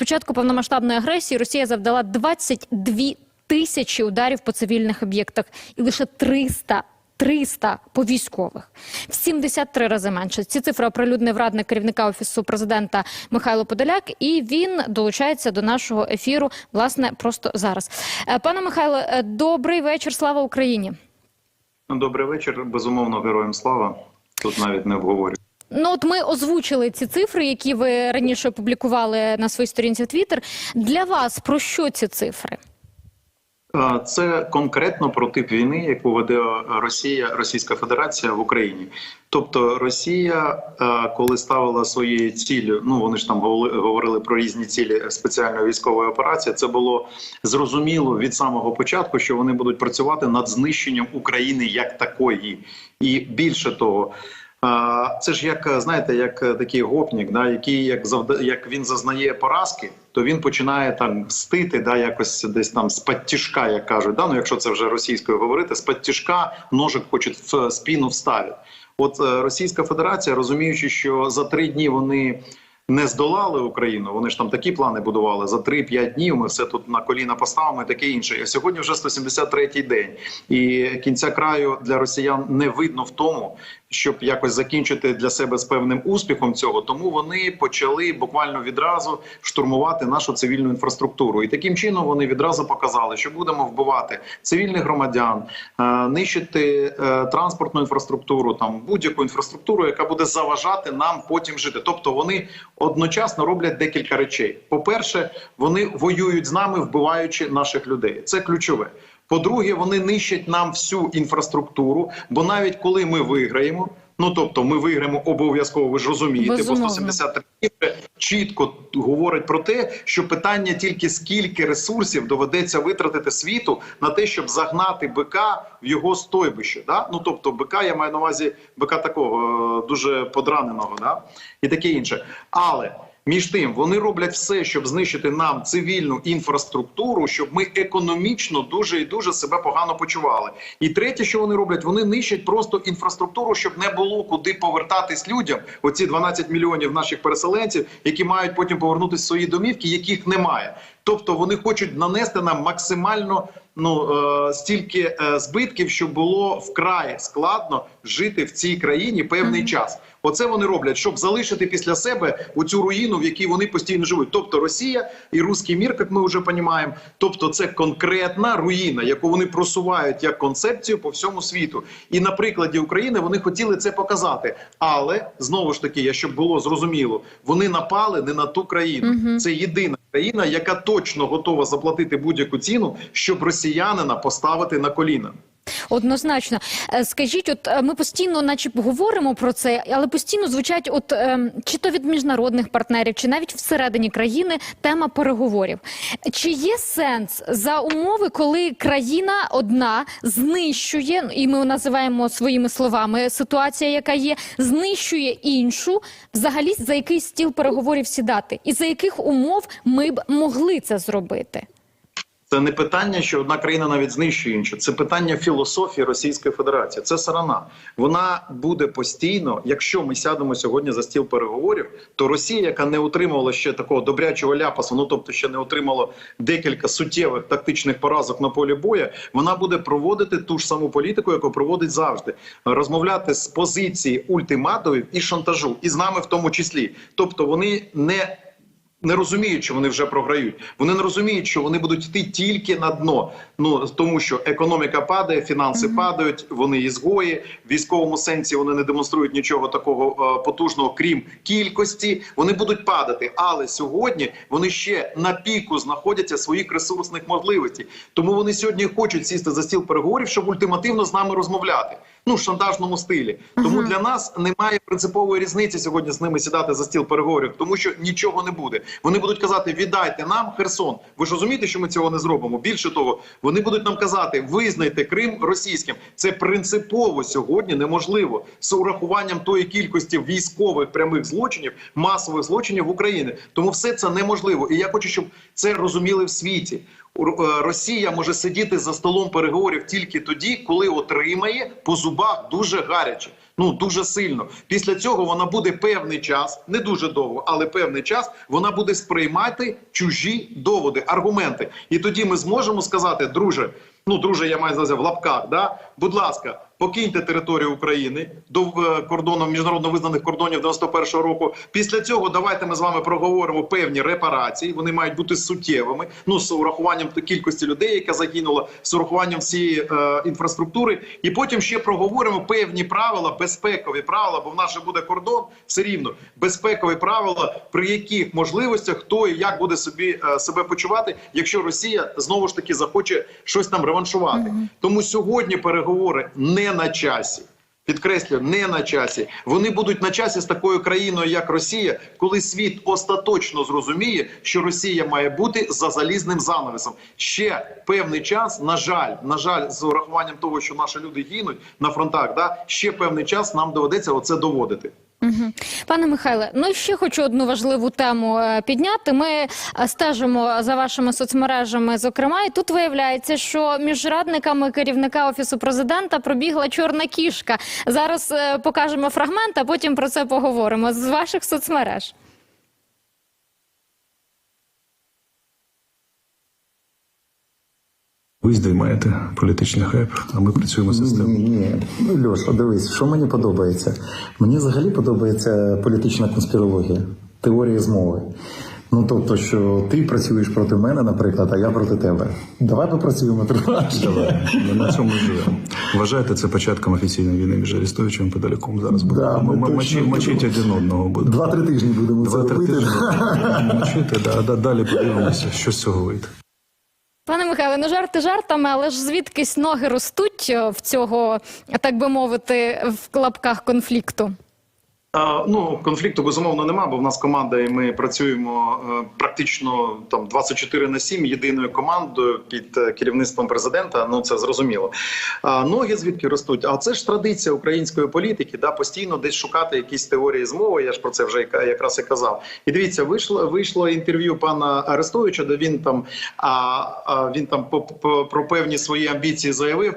початку повномасштабної агресії Росія завдала 22 тисячі ударів по цивільних об'єктах і лише 300 300 по військових в 73 рази менше. Ці цифри оприлюднив радник керівника офісу президента Михайло Подоляк, і він долучається до нашого ефіру власне просто зараз. Е, Пане Михайло, е, добрий вечір. Слава Україні. Ну, Добрий вечір. Безумовно, героям слава. Тут навіть не обговорюю. Ну от ми озвучили ці цифри, які ви раніше опублікували на своїй сторінці в Твіттер. Для вас про що ці цифри? Це конкретно про тип війни, яку веде Росія, Російська Федерація в Україні. Тобто Росія, коли ставила своєю ціллю, ну вони ж там говорили про різні цілі спеціальної військової операції. Це було зрозуміло від самого початку, що вони будуть працювати над знищенням України як такої, і більше того. Це ж як знаєте, як такий гопнік, да, який як завда, як він зазнає поразки, то він починає там мстити, да, якось десь там з тяжка, як кажуть. Да, ну якщо це вже російською говорити, з тяжка ножик хочуть в спину вставити. От е, Російська Федерація, розуміючи, що за три дні вони не здолали Україну. Вони ж там такі плани будували за 3-5 днів. Ми все тут на коліна поставимо і таке інше. А сьогодні вже 173-й день, і кінця краю для росіян не видно в тому, щоб якось закінчити для себе з певним успіхом цього. Тому вони почали буквально відразу штурмувати нашу цивільну інфраструктуру. І таким чином вони відразу показали, що будемо вбивати цивільних громадян, е, нищити е, транспортну інфраструктуру, там будь-яку інфраструктуру, яка буде заважати нам потім жити. Тобто вони одночасно роблять декілька речей. По-перше, вони воюють з нами, вбиваючи наших людей. Це ключове. По-друге, вони нищать нам всю інфраструктуру, бо навіть коли ми виграємо. Ну тобто, ми виграємо обов'язково. Ви ж розумієте, Безумовно. бо 173 вже чітко говорить про те, що питання тільки скільки ресурсів доведеться витратити світу на те, щоб загнати бика в його стойбище. Да? Ну тобто, бика я маю на увазі бика такого е, дуже подраненого, да? і таке інше. Але між тим вони роблять все, щоб знищити нам цивільну інфраструктуру, щоб ми економічно дуже і дуже себе погано почували. І третє, що вони роблять, вони нищать просто інфраструктуру, щоб не було куди повертатись людям. Оці 12 мільйонів наших переселенців, які мають потім повернутися в свої домівки, яких немає. Тобто вони хочуть нанести нам максимально ну е, стільки е, збитків, щоб було вкрай складно жити в цій країні певний час. Оце вони роблять, щоб залишити після себе оцю руїну, в якій вони постійно живуть. Тобто Росія і руський мір, як ми вже розуміємо, тобто це конкретна руїна, яку вони просувають як концепцію по всьому світу. І на прикладі України вони хотіли це показати. Але знову ж таки, я щоб було зрозуміло, вони напали не на ту країну. Це єдина країна, яка точно готова заплатити будь-яку ціну, щоб росіянина поставити на коліна. Однозначно, Е, скажіть, от е, ми постійно, наче говоримо про це, але постійно звучать, от ем, чи то від міжнародних партнерів, чи навіть всередині країни тема переговорів. Чи є сенс за умови, коли країна одна знищує, і ми називаємо своїми словами ситуація, яка є, знищує іншу, взагалі за який стіл переговорів сідати, і за яких умов ми б могли це зробити? Це не питання, що одна країна навіть знищує іншу. Це питання філософії Російської Федерації. Це сарана. Вона буде постійно. Якщо ми сядемо сьогодні за стіл переговорів, то Росія, яка не отримувала ще такого добрячого ляпасу, ну тобто ще не отримала декілька суттєвих тактичних поразок на полі боя, вона буде проводити ту ж саму політику, яку проводить завжди, розмовляти з позиції ультиматумів і шантажу, і з нами в тому числі. Тобто вони не не розуміють, що вони вже програють. Вони не розуміють, що вони будуть йти тільки на дно. Ну тому, що економіка падає, фінанси падають, вони ізгої. В військовому сенсі вони не демонструють нічого такого е, потужного, крім кількості. Вони будуть падати. Але сьогодні вони ще на піку знаходяться своїх ресурсних можливостей. Тому вони сьогодні хочуть сісти за стіл переговорів, щоб ультимативно з нами розмовляти. Ну, в шантажному стилі. Тому для нас немає принципової різниці сьогодні з ними сідати за стіл переговорів, тому що нічого не буде. Вони будуть казати: віддайте нам Херсон. Ви ж розумієте, що ми цього не зробимо. Більше того, вони будуть нам казати, визнайте Крим російським. Це принципово сьогодні неможливо з урахуванням тої кількості військових прямих злочинів, масових злочинів в Україні. Тому все це неможливо. І я хочу, щоб це розуміли в світі. Е, Росія може сидіти за столом переговорів тільки тоді, коли отримає по зубах дуже гаряче. Ну дуже сильно. Після цього вона буде певний час, не дуже довго, але певний час вона буде сприймати чужі доводи, аргументи. І тоді ми зможемо сказати, друже. Ну, друже, я маю на в лапках. Да? Будь ласка, покиньте територію України до е, кордону міжнародно визнаних кордонів 91-го року. Після цього давайте ми з вами проговоримо певні репарації. Вони мають бути суттєвими. Ну з урахуванням кількості людей, яка загинула, з урахуванням всієї е, інфраструктури. І потім ще проговоримо певні правила, безпекові правила, бо в нас же буде кордон все рівно. Безпекові правила, при яких можливостях хто і як буде собі е, себе почувати, якщо Росія знову ж таки захоче щось там реваншувати. Тому сьогодні переговори не на часі. Підкреслюю, не на часі. Вони будуть на часі з такою країною, як Росія, коли світ остаточно зрозуміє, що Росія має бути за залізним занавесом. Ще певний час, на жаль, на жаль, з урахуванням того, що наші люди гинуть на фронтах, да ще певний час нам доведеться оце доводити. Пане Михайле, ну ще хочу одну важливу тему е, підняти. Ми е, стежимо за вашими соцмережами, зокрема, і тут виявляється, що між радниками керівника офісу президента пробігла чорна кішка. Зараз е, покажемо фрагмент, а потім про це поговоримо з ваших соцмереж. Ви здіймаєте політичний хайп, а ми працюємо системно. Ні, ні. Ну, Льоша, дивись, що мені подобається? Мені взагалі подобається політична конспірологія, теорія змови. Ну тобто, що ти працюєш проти мене, наприклад, а я проти тебе. Давай попрацюємо трошки. Давай, ми на цьому живемо. Вважаєте це початком офіційної війни між Арестовичем і Подаляком зараз буде. Да, ми м- точно Мочить один одного буде. Два-три тижні будемо це Два-три робити. тижні мочити, да, да, далі подивимося, що з цього вийде. Пане Михайле, ну жарти жартами, але ж звідкись ноги ростуть е, в цього, так би мовити, в клапках конфлікту. Ну конфлікту безумовно нема, бо в нас команда, і ми працюємо е, практично там 24 на 7 єдиною командою під е, керівництвом президента. Ну це зрозуміло. Ноги звідки ростуть? А це ж традиція української політики, да постійно десь шукати якісь теорії змови. Я ж про це вже якраз і казав. І дивіться, вийшло вийшло інтерв'ю пана Арестовича, де він там а, а він там по, про певні свої амбіції заявив.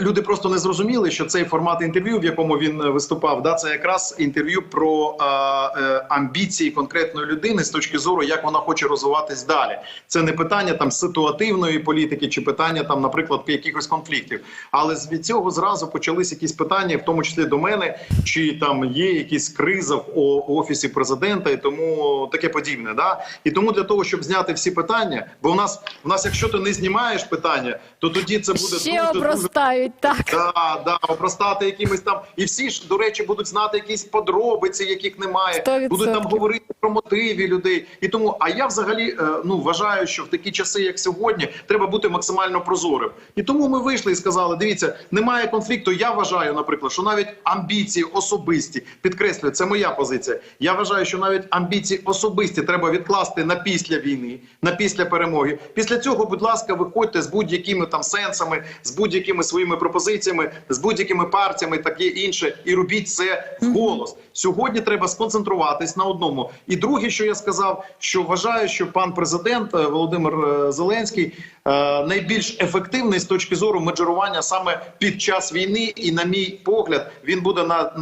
Люди просто не зрозуміли, що цей формат інтерв'ю, в якому він е, виступав, да, це якраз інтерв'ю про а, е, амбіції конкретної людини з точки зору, як вона хоче розвиватись далі. Це не питання там ситуативної політики чи питання там, наприклад, якихось конфліктів. Але від цього зразу почались якісь питання, в тому числі до мене, чи там є якісь криза в офісі президента, і тому таке подібне. Да? І тому для того, щоб зняти всі питання, бо у нас в нас, якщо ти не знімаєш питання, то тоді це буде дуже обростають, так. Да, да, опростати якимись там, і всі ж до речі будуть знати якісь подробиці, яких немає. Сто відсотків. Будуть там говорити про мотиви людей. І тому, а я взагалі е, ну вважаю, що в такі часи, як сьогодні, треба бути максимально прозорим. І тому ми вийшли і сказали: дивіться, немає конфлікту. Я вважаю, наприклад, що навіть амбіції особисті підкреслюю, це моя позиція. Я вважаю, що навіть амбіції особисті треба відкласти на після війни, на після перемоги. Після цього, будь ласка, виходьте з будь-якими там сенсами, з будь-якими своїми пропозиціями, з будь-якими партіями, таке інше, і робіть це вголос. Сьогодні треба сконцентруватись на одному. І друге, що я сказав, що вважаю, що пан президент е, Володимир е, Зеленський е, найбільш ефективний з точки зору менеджерування саме під час війни, і на мій погляд, він буде на,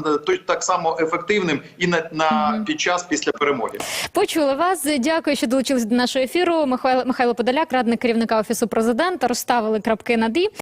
так само ефективним і на, на під час після перемоги. Почули вас. Дякую, що долучились до нашого ефіру. Михайло Михайло Подоляк, радник керівника офісу президента, розставили крапки над «і».